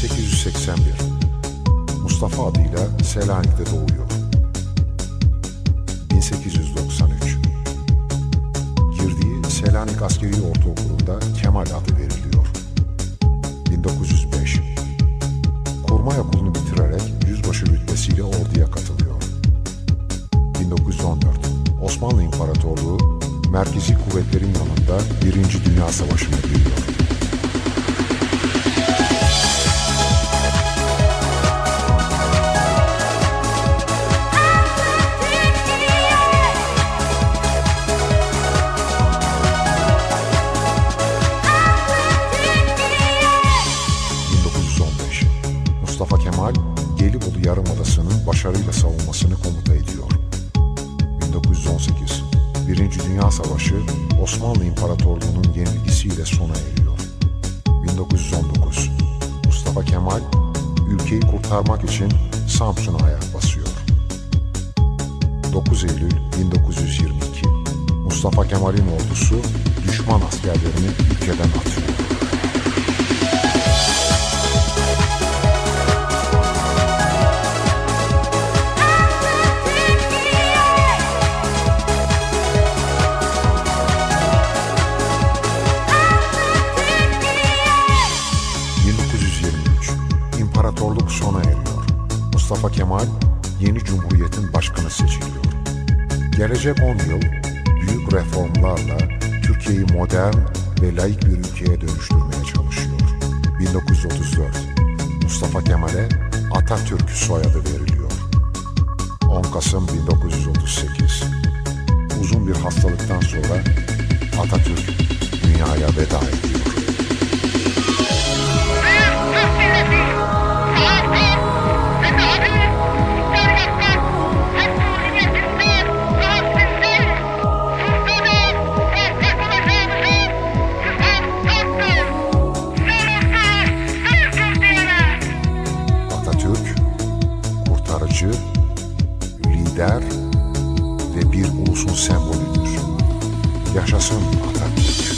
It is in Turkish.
1881 Mustafa adıyla Selanik'te doğuyor. 1893 Girdiği Selanik Askeri Ortaokulu'nda Kemal adı veriliyor. 1905 Kurmay Okulu'nu bitirerek yüzbaşı rütbesiyle orduya katılıyor. 1914 Osmanlı İmparatorluğu merkezi kuvvetlerin yanında Birinci Dünya Savaşı'na giriyor. Yarımadası'nın başarıyla savunmasını komuta ediyor. 1918... ...Birinci Dünya Savaşı... ...Osmanlı İmparatorluğu'nun yenilgisiyle sona eriyor. 1919... ...Mustafa Kemal... ...ülkeyi kurtarmak için Samsun'a ayak basıyor. 9 Eylül 1922... ...Mustafa Kemal'in ordusu... ...düşman askerlerini ülkeden atıyor. ...1923... İmparatorluk sona eriyor. Mustafa Kemal yeni cumhuriyetin başkanı seçiliyor. Gelecek 10 yıl büyük reformlarla Türkiye'yi modern ve laik bir ülkeye dönüştürmeye çalışıyor. 1934 Mustafa Kemal'e Atatürk soyadı veriliyor. 10 Kasım 1938 Uzun bir hastalıktan sonra Atatürk dünyaya veda ediyor. Türk milleti, kurtarıcı, lider ve bir ulusun sembolüdür. Yaşasın Atatürk,